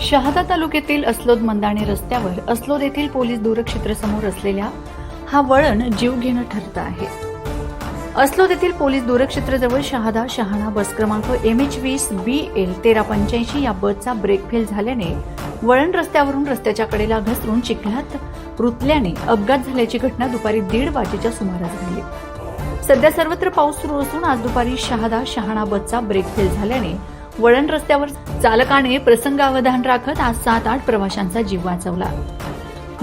शहादा तालुक्यातील अस्लोद मंदाणे रस्त्यावर अस्लोद येथील पोलीस दूरक्षेत्रासमोर असलेल्या हा वळण जीव घेणं ठरत आहे. अस्लोद येथील पोलीस दूरक्षेत्रजवळ शहादा शहाणा बस क्रमांक एम एच वीस बी एल तेरा पंच्याऐंशी या बसचा ब्रेक फेल झाल्याने वळण रस्त्यावरून रस्त्याच्या कडेला घसरून चिखलात रुतल्याने अपघात झाल्याची घटना दुपारी दीड वाजेच्या सुमारास झाली सध्या सर्वत्र पाऊस सुरू असून आज दुपारी शहादा शहाणा बसचा ब्रेक फेल झाल्याने वळण रस्त्यावर चालकाने प्रसंगावधान राखत आज सात आठ प्रवाशांचा जीव वाचवला.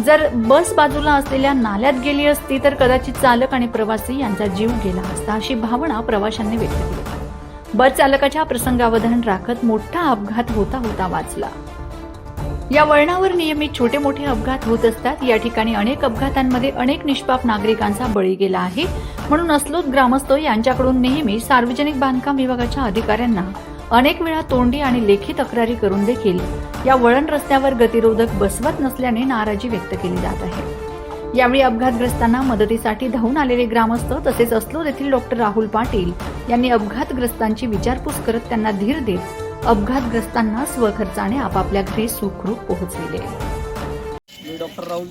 जर बस बाजूला असलेल्या नाल्यात गेली असती तर कदाचित चालक आणि प्रवासी यांचा जीव गेला असता अशी भावना प्रवाशांनी व्यक्त केली. बस चालकाच्या प्रसंगावधान राखत मोठा अपघात होता होता वाचला. या वळणावर नियमित छोटे मोठे अपघात होत असतात. या ठिकाणी अनेक अपघातांमध्ये अनेक निष्पाप नागरिकांचा बळी गेला आहे. म्हणून असलोत ग्रामस्थ यांच्याकडून नेहमी सार्वजनिक बांधकाम विभागाच्या अधिकाऱ्यांना अनेक वेळा तोंडी आणि लेखी तक्रारी करून देखील या वळण रस्त्यावर गतिरोधक बसवत नसल्याने नाराजी व्यक्त केली जात आहे. यावेळी अपघातग्रस्तांना मदतीसाठी धावून आलेले ग्रामस्थ तसेच असलो येथील डॉक्टर राहुल पाटील यांनी अपघातग्रस्तांची विचारपूस करत त्यांना धीर देत अपघातग्रस्तांना स्वखर्चाने आपापल्या घरी सुखरूप पोहोचविले. मी डॉक्टर राहुल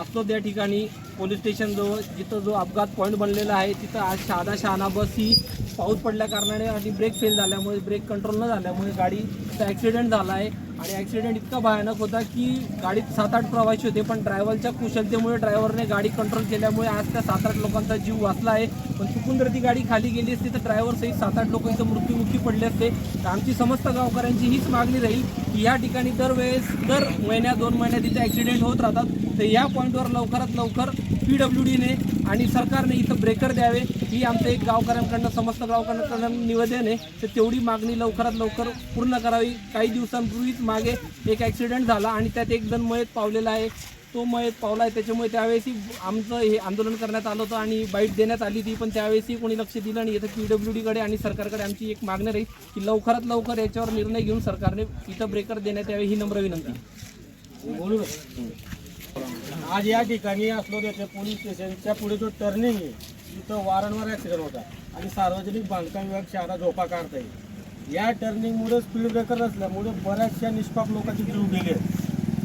असलो त्या ठिकाणी पोलीस स्टेशनजवळ जिथं जो अपघात पॉईंट बनलेला आहे तिथं आज शहादा शहाणा बस ही पाऊस पडल्या कारणाने आणि ब्रेक फेल झाल्यामुळे ब्रेक कंट्रोल न झाल्यामुळे गाडीचा ॲक्सिडेंट झाला आहे. आणि ॲक्सिडेंट इतका भयानक होता की गाडीत सात आठ प्रवासी होते पण ड्रायव्हरच्या कुशलतेमुळे ड्रायव्हरने गाडी कंट्रोल केल्यामुळे आज त्या सात आठ लोकांचा जीव वाचला आहे. पण चुकून जर ती गाडी खाली गेली असती तर ड्रायव्हर सहित सात आठ लोकांचं मृत्यूमुखी पडले असते. तर आमची समस्त गावकऱ्यांची हीच मागणी राहील की या ठिकाणी दरवेळेस दर महिन्या दोन महिन्यात तिथे ॲक्सिडेंट होत राहतात. तर या पॉईंटवर लवकरात लवकर पी डब्ल्यू डीने आणि सरकारने इथं ब्रेकर द्यावे ही आमचं एक गावकऱ्यांकडनं समस्त गावकऱ्यांकडनं निवेदन आहे. तर तेवढी मागणी लवकरात लवकर पूर्ण करावी. काही दिवसांपूर्वीच मागे एक ॲक्सिडेंट झाला आणि त्यात एक जण मयत पावलेला आहे. तो मयत पावला आहे. त्याच्यामुळे त्यावेळेसही आमचं हे आंदोलन करण्यात आलं होतं आणि बाईट देण्यात आली ती पण त्यावेळेसही कोणी लक्ष दिलं नाही. इथं पी डब्ल्यू डीकडे आणि सरकारकडे आमची एक मागणी राहील की लवकरात लवकर याच्यावर निर्णय घेऊन सरकारने इथं ब्रेकर देण्यात यावे ही नम्र विनंती. बोलू आज या ठिकाणी असलो त्याच्या पोलीस स्टेशनच्या पुढे जो टर्निंग आहे तिथं वारंवार ॲक्सिडेंट होता. आणि सार्वजनिक बांधकाम विभाग शहरा झोपा काढता येईल या टर्निंगमुळे स्पीड ब्रेकर नसल्यामुळे बऱ्याचशा निष्पाप लोकांचे जीव गेले.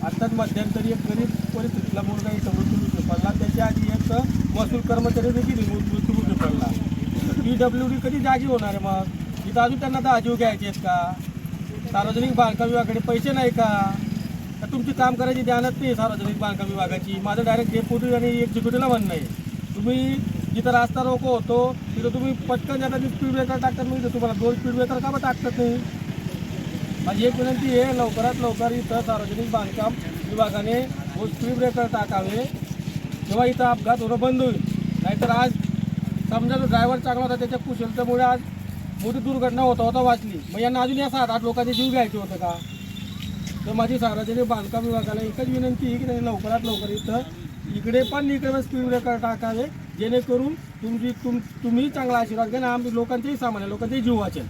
आत्ताच मध्यंतरी एक गरीब परिस्थितीला मुलगा इथं मृत्यूमुखी पडला. त्याच्या आधी एक महसूल कर्मचारी देखील मृत्यूमुखी पडला. पी डब्ल्यू डी कधी जागी होणार आहे मग? इथं अजून त्यांना तर आजीव घ्यायचे आहेत का? सार्वजनिक बांधकाम विभागाकडे पैसे नाही का? तर तुमची काम करायची ध्यानच नाही सार्वजनिक बांधकाम विभागाची. माझं डायरेक्ट डेप्युटी आणि एक्झिक्युटिव्हला म्हणणं आहे. तुम्ही जिथं रास्ता रोको होतो तिथं तुम्ही पटकन जाता स्पीड ब्रेकर टाकतात मी तुम्हाला दोन स्पीड ब्रेकर का टाकतात नाही? माझी एक विनंती आहे लवकरात लवकर इथं सार्वजनिक बांधकाम विभागाने दोन स्पीड ब्रेकर टाकावे. तेव्हा इथं अपघात होणं बंद होईल. नाहीतर आज समजा जो ड्रायव्हर चांगला होता त्याच्या कुशलतेमुळे आज मोठी दुर्घटना होता होता वाचली. मग यांना अजून या सात आठ लोकांचे जीव घ्यायचे होते का? तर माझी सार्वजनिक बांधकाम विभागाला एकच विनंती आहे की त्यांनी लवकरात लवकर इथं इकडे पण इकडे स्पीड ब्रेकर टाकावे जेणेकरून तुमची तुम तुम्ही चांगला आशीर्वाद घ्या आणि आम्ही लोकांचेही सामान्य लोकांचेही जीव वाचेल.